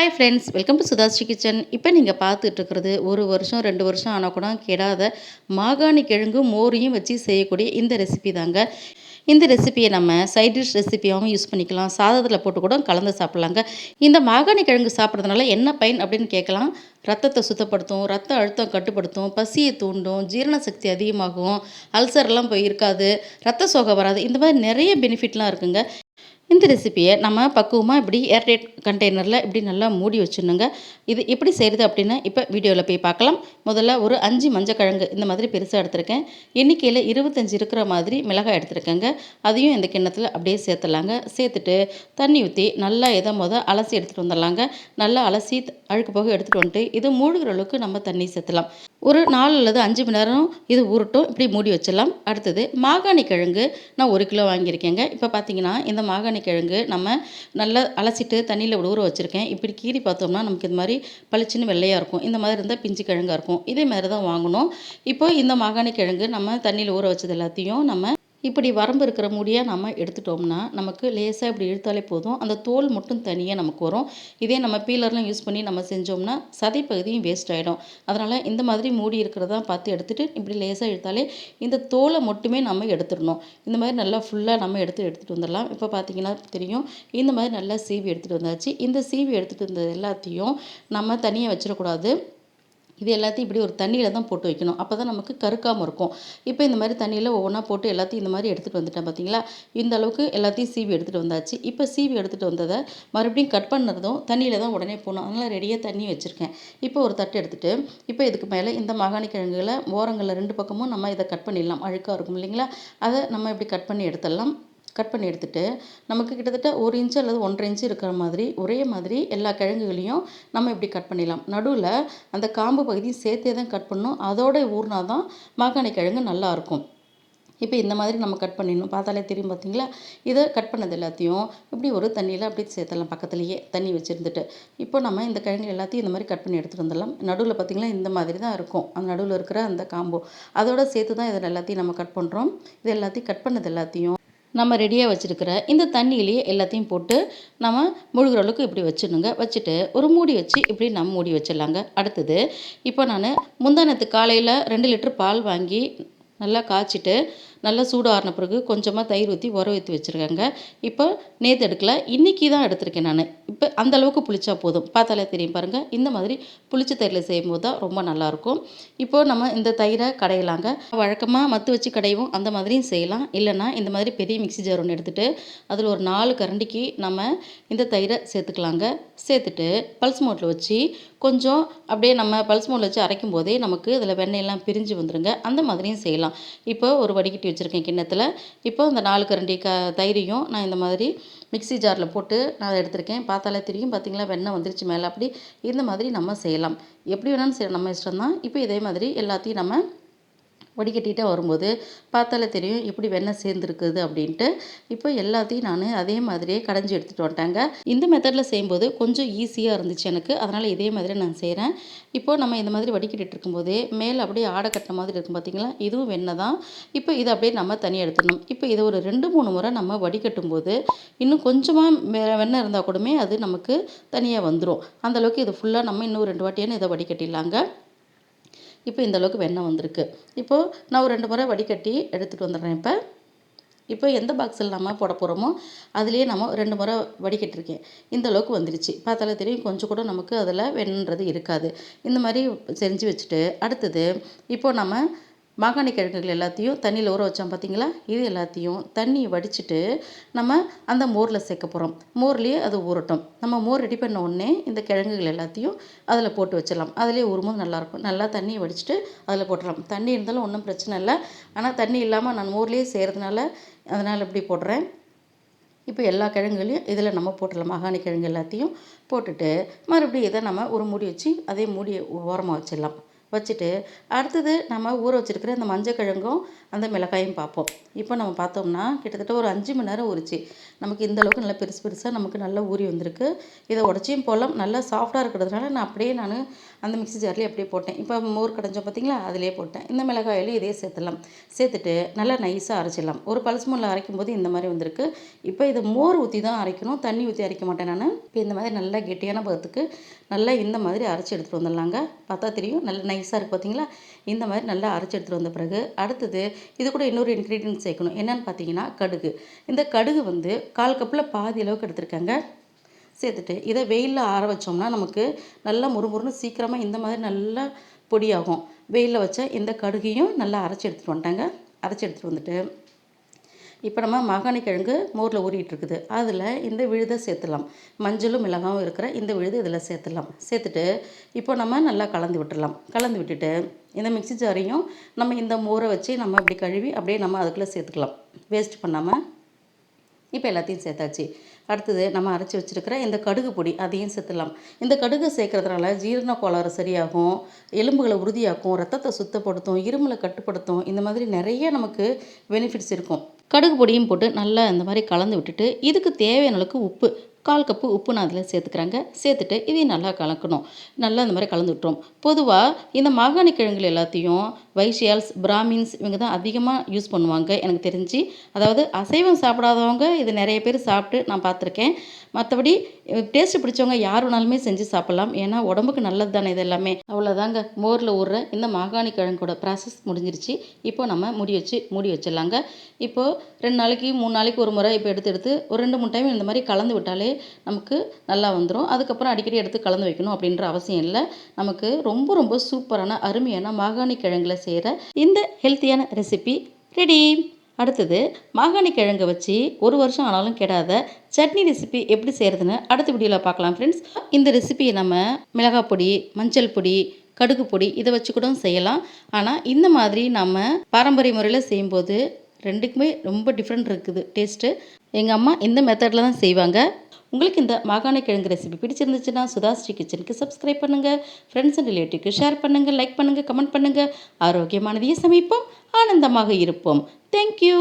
Hi friends welcome to Sudhasri kitchen இப்போ நீங்கள் பார்த்துட்ருக்கிறது ஒரு வருஷம் ரெண்டு வருஷம் ஆனால் கூட கெடாத மாகாணி கிழங்கு மோரையும் வச்சு செய்யக்கூடிய இந்த ரெசிபி தாங்க. இந்த ரெசிபியை நம்ம சைட் டிஷ் ரெசிபியாகவும் யூஸ் பண்ணிக்கலாம். சாதத்தில் போட்டு கூட கலந்து சாப்பிட்லாங்க. இந்த மாகாணி கிழங்கு சாப்பிட்றதுனால என்ன பயன் அப்படின்னு கேட்கலாம். ரத்தத்தை சுத்தப்படுத்தும் ரத்த அழுத்தம் கட்டுப்படுத்தும் பசியை தூண்டும் ஜீரண சக்தி அதிகமாகும் அல்சர்லாம் போய் இருக்காது ரத்த சோகை வராது. இந்த மாதிரி நிறைய பெனிஃபிட்லாம் இருக்குங்க. இந்த ரெசிப்பியை நம்ம பக்குவமாக இப்படி ஏர்டேட் கண்டெய்னரில் இப்படி நல்லா மூடி வச்சிடணுங்க. இது எப்படி செய்கிறது அப்படின்னு இப்போ வீடியோவில் போய் பார்க்கலாம். முதல்ல ஒரு அஞ்சு மஞ்சள் கிழங்கு இந்த மாதிரி பெருசாக எடுத்திருக்கேன். எண்ணிக்கையில் இருபத்தஞ்சி இருக்கிற மாதிரி மிளகாய் எடுத்திருக்கேங்க. அதையும் இந்த கிண்ணத்தில் அப்படியே சேர்த்துலாங்க சேர்த்துட்டு தண்ணி ஊற்றி நல்லா இதை மொதல் அலசி எடுத்துகிட்டு வந்துடலாங்க. நல்லா அலசி அழுக்கு போக எடுத்துகிட்டு வந்துட்டு இது மூழ்கிற அளவுக்கு நம்ம தண்ணி சேர்த்துலாம் ஒரு நாலு அல்லது அஞ்சு மணி நேரம் இது உருட்டும் இப்படி மூடி வச்சிடலாம். அடுத்தது மாகாணி கிழங்கு நான் ஒரு கிலோ வாங்கியிருக்கேங்க. இப்போ பார்த்தீங்கன்னா இந்த மாகாணி கிழங்கு நம்ம நல்லா அலசிட்டு தண்ணியில் ஊற வச்சுருக்கேன். இப்படி கீறி பார்த்தோம்னா நமக்கு இது மாதிரி பளிச்சுன்னு வெள்ளையாக இருக்கும். இந்த மாதிரி இருந்தால் பிஞ்சு கிழங்காக இருக்கும். இதே மாதிரி தான் வாங்கணும். இப்போ இந்த மாகாணி கிழங்கு நம்ம தண்ணியில் ஊற வச்சது எல்லாத்தையும் நம்ம இப்படி வரம்பு இருக்கிற முடியாக நம்ம எடுத்துட்டோம்னா நமக்கு லேசாக இப்படி இழுத்தாலே போதும். அந்த தோல் மட்டும் தனியாக நமக்கு வரும். இதே நம்ம பீலர்லாம் யூஸ் பண்ணி நம்ம செஞ்சோம்னா சதை பகுதியும் வேஸ்ட் ஆகிடும் அதனால் இந்த மாதிரி மூடி இருக்கிறதா பார்த்து எடுத்துகிட்டு இப்படி லேசாக இழுத்தாலே இந்த தோலை மட்டுமே நம்ம எடுத்துடணும். இந்த மாதிரி நல்லா ஃபுல்லாக நம்ம எடுத்து எடுத்துகிட்டு வந்துடலாம். இப்போ பார்த்தீங்கன்னா தெரியும். இந்த மாதிரி நல்லா சீவி எடுத்துகிட்டு வந்தாச்சு. இந்த சீவி எடுத்துகிட்டு வந்தது எல்லாத்தையும் நம்ம தனியாக வச்சிடக்கூடாது. இது எல்லாத்தையும் இப்படி ஒரு தண்ணியில் தான் போட்டு வைக்கணும். அப்போ தான் நமக்கு கருக்காமல் இருக்கும். இப்போ இந்த மாதிரி தண்ணியில் ஒவ்வொன்றா போட்டு எல்லாத்தையும் இந்த மாதிரி எடுத்துகிட்டு வந்துட்டேன் பார்த்தீங்களா இந்த அளவுக்கு எல்லாத்தையும் சீவி எடுத்துகிட்டு வந்தாச்சு. இப்போ சீவி எடுத்துகிட்டு வந்ததை மறுபடியும் கட் பண்ணதும் தண்ணியில் தான் உடனே போகணும் அதனால் ரெடியாக தண்ணி வச்சுருக்கேன். இப்போ ஒரு தட்டு எடுத்துகிட்டு இப்போ இதுக்கு மேலே இந்த மாகாணி கிழங்குகளை ஓரங்களில் ரெண்டு பக்கமும் நம்ம இதை கட் பண்ணிடலாம். அழுக்காக இருக்கும் இல்லைங்களா? அதை நம்ம இப்படி கட் பண்ணி எடுத்துடலாம். கட் பண்ணி எடுத்துகிட்டு நமக்கு கிட்டத்தட்ட ஒரு இன்ச்சு அல்லது ஒன்றரை இன்ச்சு இருக்கிற மாதிரி ஒரே மாதிரி எல்லா கிழங்குகளையும் நம்ம இப்படி கட் பண்ணிடலாம். நடுவில் அந்த காம்பு பகுதியும் சேர்த்தே தான் கட் பண்ணணும். அதோட ஊறினா தான் மாகாணி கிழங்கு நல்லாயிருக்கும் இப்போ இந்த மாதிரி நம்ம கட் பண்ணிடணும். பார்த்தாலே தெரியும் பார்த்தீங்களா இதை கட் பண்ணது எல்லாத்தையும் இப்படி ஒரு தண்ணியில் அப்படி சேர்த்துடலாம் பக்கத்துலேயே தண்ணி வச்சுருந்துட்டு. இப்போ நம்ம இந்த கிழங்கு எல்லாத்தையும் இந்த மாதிரி கட் பண்ணி எடுத்துகிட்டு வந்துடலாம். நடுவில் பார்த்திங்களா இந்த மாதிரி தான் இருக்கும். அந்த நடுவில் இருக்கிற அந்த காம்போ. அதோட சேர்த்து தான் இதில் எல்லாத்தையும் நம்ம கட் பண்ணுறோம் இது எல்லாத்தையும் கட் பண்ணது எல்லாத்தையும் நம்ம ரெடியாக வச்சுருக்கிற இந்த தண்ணியிலேயே எல்லாத்தையும் போட்டு நம்ம முழுகிற அளவுக்கு இப்படி வச்சிடணுங்க. வச்சுட்டு ஒரு மூடி வச்சு இப்படி நம்ம மூடி வச்சிடலாங்க. அடுத்தது இப்போ நான் முந்தானத்து காலையில் ரெண்டு லிட்டர் பால் வாங்கி நல்லா காய்ச்சிட்டு நல்லா சூடாறின பிறகு கொஞ்சமாக தயிர் ஊற்றி உர ஊற்றி வச்சுருக்கேங்க. இப்போ நேற்று எடுக்கல இன்றைக்கி தான் எடுத்திருக்கேன் நான். இப்போ அந்த அளவுக்கு புளிச்சா போதும். பார்த்தாலே தெரியும் பாருங்கள் இந்த மாதிரி புளிச்ச தயிரில் செய்யும்போது தான் ரொம்ப நல்லாயிருக்கும் இப்போது நம்ம இந்த தயிரை கடையலாங்க. வழக்கமாக மத்து வச்சு கடையும் அந்த மாதிரியும் செய்யலாம். இல்லைன்னா இந்த மாதிரி பெரிய மிக்சி ஜார் ஒன்று எடுத்துகிட்டு அதில் ஒரு நாலு கரண்டிக்கு நம்ம இந்த தயிரை சேர்த்துக்கலாங்க. சேர்த்துட்டு பல்ஸ் மோட்டில் வச்சு கொஞ்சம் அப்படியே நம்ம பல்ஸ் மோட்டில் வச்சு அரைக்கும் போதே நமக்கு இதில் வெண்ணெயெல்லாம் பிரிஞ்சு வந்துடுங்க அந்த மாதிரியும் செய்யலாம். இப்போ ஒரு வடிகட்டி வச்சுருக்கேன் கிண்ணத்தில். இப்போ இந்த நாலு கரண்டி க தயிரையும் நான் இந்த மாதிரி மிக்சி ஜாரில் போட்டு நான் அதை எடுத்திருக்கேன். பார்த்தாலே தெரியும். பார்த்திங்களா? வெண்ணெய் வந்துருச்சு மேலே. அப்படி இந்த மாதிரி நம்ம செய்யலாம். எப்படி வேணாலும் செய்யலாம். நம்ம இஷ்டம் தான் இப்போ இதே மாதிரி எல்லாத்தையும் நம்ம வடிகட்டிகிட்டே வரும்போது பார்த்தாலே தெரியும் எப்படி வெண்ணெய் சேர்ந்துருக்குது அப்படின்ட்டு. இப்போ எல்லாத்தையும் நான் அதே மாதிரியே கடைஞ்சி எடுத்துகிட்டு வந்துட்டாங்க. இந்த மெத்தடில் செய்யும்போது கொஞ்சம் ஈஸியாக இருந்துச்சு எனக்கு. அதனால் இதே மாதிரி நான் செய்கிறேன் இப்போது நம்ம இந்த மாதிரி வடிகட்டிட்டு இருக்கும்போதே மேலே அப்படியே ஆடை கட்டுற மாதிரி இருக்கும் பார்த்திங்களா இதுவும் வெண்ணெய் தான். இப்போ இதை அப்படியே நம்ம தனியாக எடுத்துடணும். இப்போ இதை ஒரு ரெண்டு மூணு முறை நம்ம வடிகட்டும் போது இன்னும் கொஞ்சமாக வெண்ணெய் இருந்தால் கூடமே அது நமக்கு தனியாக வந்துடும் அந்தளவுக்கு இது ஃபுல்லாக நம்ம இன்னும் ரெண்டு வாட்டியான இதை வடிகட்டிடலாங்க. இப்போ இந்த அளவுக்கு வெண்ணெய் வந்திருக்கு. இப்போது நான் ஒரு ரெண்டு முறை வடிகட்டி எடுத்துகிட்டு வந்துடுறேன் இப்போ. இப்போ எந்த பாக்ஸில் நம்ம போட போகிறோமோ அதுலேயே நம்ம ரெண்டு முறை வடிகட்டிருக்கேன். இந்த அளவுக்கு வந்துருச்சு. பார்த்தாலே தெரியும் கொஞ்சம் கூட நமக்கு அதில் வெண்ணன்றது இருக்காது. இந்த மாதிரி செஞ்சு வச்சுட்டு அடுத்தது இப்போது நம்ம மாகாணி கிழங்குகள் எல்லாத்தையும் தண்ணியில் ஊற வச்சோம் பார்த்தீங்களா இது எல்லாத்தையும் தண்ணி வடிச்சிட்டு நம்ம அந்த மோரில் சேர்க்க போகிறோம் மோர்லேயே அது ஊறட்டும். நம்ம மோர் ரெடி பண்ண உடனே இந்த கிழங்குகள் எல்லாத்தையும் அதில் போட்டு வச்சிடலாம். அதிலே ஊறும்போது நல்லாயிருக்கும். நல்லா தண்ணியை வடிச்சிட்டு அதில் போட்டுடலாம். தண்ணி இருந்தாலும் ஒன்றும் பிரச்சனை இல்லை. ஆனால் தண்ணி இல்லாமல் நான் மோர்லேயே செய்கிறதுனால அதனால் இப்படி போடுறேன். இப்போ எல்லா கிழங்குகளையும் இதில் நம்ம போட்டுடலாம். மாகாணி கிழங்கு எல்லாத்தையும் போட்டுட்டு மறுபடியும் இதை நம்ம ஒரு மூடி வச்சு அதே மூடியை ஓரமாக வச்சிடலாம். வச்சுட்டு அடுத்தது நம்ம ஊற வச்சுருக்கிற அந்த மஞ்சள் கிழங்கும் அந்த மிளகாயும் பார்ப்போம். இப்போ நம்ம பார்த்தோம்னா கிட்டத்தட்ட ஒரு அஞ்சு மணி நேரம் ஊறிச்சு. நமக்கு இந்த அளவுக்கு நல்லா பெருசு பெருசாக நமக்கு நல்லா ஊறி வந்திருக்கு. இதை உடச்சியும் போகலாம் நல்லா சாஃப்டாக இருக்கிறதுனால நான் அப்படியே நான் அந்த மிக்ஸி ஜார்லேயே அப்படியே போட்டேன். இப்போ மோர் கடைஞ்சோம் பார்த்தீங்களா? அதிலே போட்டேன். இந்த மிளகாயிலையும் இதே சேர்த்துடலாம். சேர்த்துட்டு நல்லா நைஸாக அரைச்சிடலாம். ஒரு பல்ஸ் மூலில் அரைக்கும் போது இந்த மாதிரி வந்திருக்கு. இப்போ இதை மோர் ஊற்றி தான் அரைக்கணும். தண்ணி ஊற்றி அரைக்க மாட்டேன் நான். இப்போ இந்த மாதிரி நல்லா கெட்டியான பதத்துக்கு நல்லா இந்த மாதிரி அரைச்சி எடுத்துகிட்டு வந்துடலாங்க. பார்த்தா தெரியும். நல்லா நைஸாக இருக்குது பார்த்தீங்களா இந்த மாதிரி நல்லா அரைச்சி எடுத்துகிட்டு வந்த பிறகு அடுத்தது இது கூட இன்னொரு இன்க்ரீடியன்ட் சேர்க்கணும். என்னென்னு பார்த்தீங்கன்னா கடுகு. இந்த கடுகு வந்து கால் கப்பில் பாதி அளவுக்கு எடுத்திருக்கேங்க. சேர்த்துட்டு இதை வெயிலில் ஆற வச்சோம்னா நமக்கு நல்லா முறுமுறுன்னு சீக்கிரமாக இந்த மாதிரி நல்லா பொடியாகும். வெயிலில் வச்ச இந்த கடுகையும் நல்லா அரைச்சி எடுத்துகிட்டு வந்துட்டாங்க. அரைச்சி எடுத்துகிட்டு வந்துட்டு இப்போ நம்ம மாகாணி கிழங்கு மோரில் ஊறிட்டு இருக்குது அதில் இந்த விழுதை சேர்த்துடலாம். மஞ்சளும் மிளகாவும் இருக்கிற இந்த விழுது இதில் சேர்த்துடலாம். சேர்த்துட்டு இப்போ நம்ம நல்லா கலந்து விட்டுடலாம். கலந்து விட்டுட்டு இந்த மிக்ஸி ஜாரையும் நம்ம இந்த மோரை வச்சு நம்ம அப்படி கழுவி அப்படியே நம்ம அதுக்குள்ளே சேர்த்துக்கலாம். வேஸ்ட் பண்ணாமல் இப்போ எல்லாத்தையும் சேர்த்தாச்சு. அடுத்தது நம்ம அரைச்சி வச்சுருக்கிற இந்த கடுகு பொடி அதையும் சேர்த்துடலாம். இந்த கடுகு சேர்க்கறதுனால ஜீரண கோளாறு சரியாகும் எலும்புகளை உறுதியாக்கும் ரத்தத்தை சுத்தப்படுத்தும் இருமலை கட்டுப்படுத்தும் இந்த மாதிரி நிறைய நமக்கு பெனிஃபிட்ஸ் இருக்கும். கடுகு பொடியும் போட்டு நல்லா இந்த மாதிரி கலந்து விட்டுட்டு இதுக்கு தேவையான அளவுக்கு உப்பு கால் கப்பு உப்பு நான் அதில் சேர்த்துக்கிறாங்க. சேர்த்துட்டு இதையும் நல்லா கலக்கணும். நல்லா இந்த மாதிரி கலந்து விட்டுரும். பொதுவாக இந்த மாகாணி கிழங்குகள் எல்லாத்தையும் வைஷியால்ஸ் பிராமின்ஸ் இவங்க தான் அதிகமாக யூஸ் பண்ணுவாங்க. எனக்கு தெரிஞ்சு. அதாவது அசைவம் சாப்பிடாதவங்க இது நிறைய பேர் சாப்பிட்டு நான் பார்த்துருக்கேன். மற்றபடி டேஸ்ட்டு பிடிச்சவங்க யார் வேணாலுமே செஞ்சு சாப்பிட்லாம். ஏன்னா உடம்புக்கு நல்லது தானே இது எல்லாமே. அவ்வளோதாங்க. மோரில் ஊறுற இந்த மாகாணி கிழங்கோட ப்ராசஸ் முடிஞ்சிருச்சு. இப்போ நம்ம முடி வச்சு மூடி வச்சிடலாங்க. இப்போது ரெண்டு நாளைக்கு மூணு நாளைக்கு ஒரு முறை இப்போ எடுத்து எடுத்து ஒரு ரெண்டு மூணு டைம் இந்த மாதிரி கலந்து விட்டாலே நமக்கு நல்லா வந்துடும் அதுக்கப்புறம் அடிக்கடி எடுத்து கலந்து வைக்கணும் அப்படின்ற அவசியம் இல்லை. நமக்கு ரொம்ப ரொம்ப சூப்பரான அருமையான மாகாணி கிழங்கில் செய்கிற இந்த ஹெல்த்தியான ரெசிபி ரெடி. அடுத்தது மாகாணி கிழங்கை வச்சு ஒரு வருஷம் ஆனாலும் கெடாத சட்னி ரெசிபி எப்படி செய்கிறதுன்னு அடுத்த வீடியோவில் பார்க்கலாம் ஃப்ரெண்ட்ஸ் இந்த ரெசிபியை நம்ம மிளகாய் பொடி மஞ்சள் பொடி கடுகு பொடி இதை வச்சு கூட செய்யலாம். ஆனால் இந்த மாதிரி நம்ம பாரம்பரிய முறையில் செய்யும்போது ரெண்டுக்குமே ரொம்ப டிஃப்ரெண்ட் இருக்குது. டேஸ்ட்டு எங்கள் அம்மா இந்த மெத்தடில் தான் செய்வாங்க. உங்களுக்கு இந்த மாகாண கிழங்கு ரெசிபி பிடிச்சிருந்துச்சுன்னா சுதாஸ்ரீ கிச்சனுக்கு சப்ஸ்கிரைப் பண்ணுங்கள் ஃப்ரெண்ட்ஸ் அண்ட் ரிலேட்டிவ்க்கு ஷேர் பண்ணுங்கள் லைக் பண்ணுங்கள் கமெண்ட் பண்ணுங்கள் ஆரோக்கியமானதையும் சமைப்போம் ஆனந்தமாக இருப்போம். தேங்க்யூ